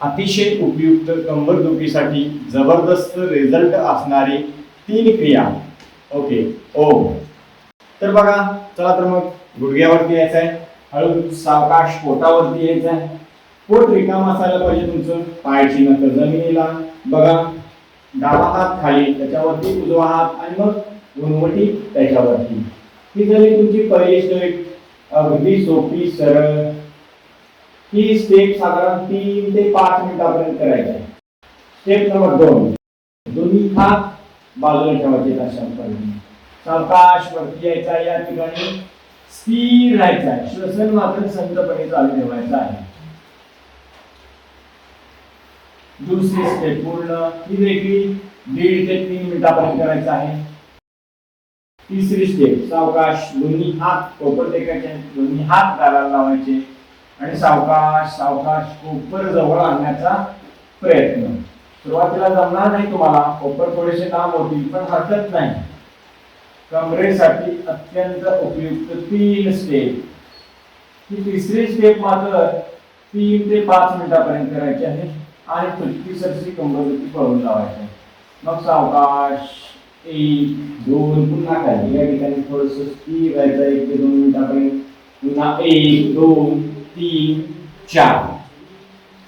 अतिशय उपयुक्त कंबरदुखीसाठी जबरदस्त रिझल्ट असणारी तीन क्रिया. ओके ओम. तर बघा चला तर मग गुडघ्यावरती यायचं आहे हळू सावकाश पोटावरती यायचं आहे पोट रिकाम असायला पाहिजे तुमचं पायाची नंतर जमिनीला. बघा डावा हात खाली त्याच्यावरती उजवा हात आणि मग गुणवटी त्याच्यावरती. ही झाली तुमची पहिली स्टेप अगदी सोपी सरळ ही स्टेप साधारण तीन ते पाच मिनिटापर्यंत करायची आहे. स्टेप नंबर दोन. दोन्ही हात बाजूला ठेवायचे अशा सावकाश वरती यायचा या ठिकाणी. स्थिर राहायचा आहे. श्वसन मात्र संतपणे चालू ठेवायचं आहे. दुसरी स्टेप पूर्ण. ही देखील दीड ते तीन मिनिटापर्यंत करायचं आहे. तिसरी स्टेप सावकाश दोन्ही हात कोपर टेकायचे दोन्ही हात गालाला लावायचे. आणि सावकाश सावकाश कोपर जवळ आणण्याचा प्रयत्न. सुरुवातीला जमणार नाही तुम्हाला. कोपर थोडेसे लांब होतील पण हरकत नाही. कमरेसाठी अत्यंत उपयुक्त तीन स्टेप ही तिसरी स्टेप मात्र तीन ते पाच मिनिटापर्यंत करायची आहे आणि तुटकी सरशी कंबरदुखी पळून लावायची आहे. मग सावकाश एक दोन पुन्हा खाली या ठिकाणी थोडस स्थिर राहायचं एक ते दोन मिनिटापर्यंत. पुन्हा एक दोन तीन चार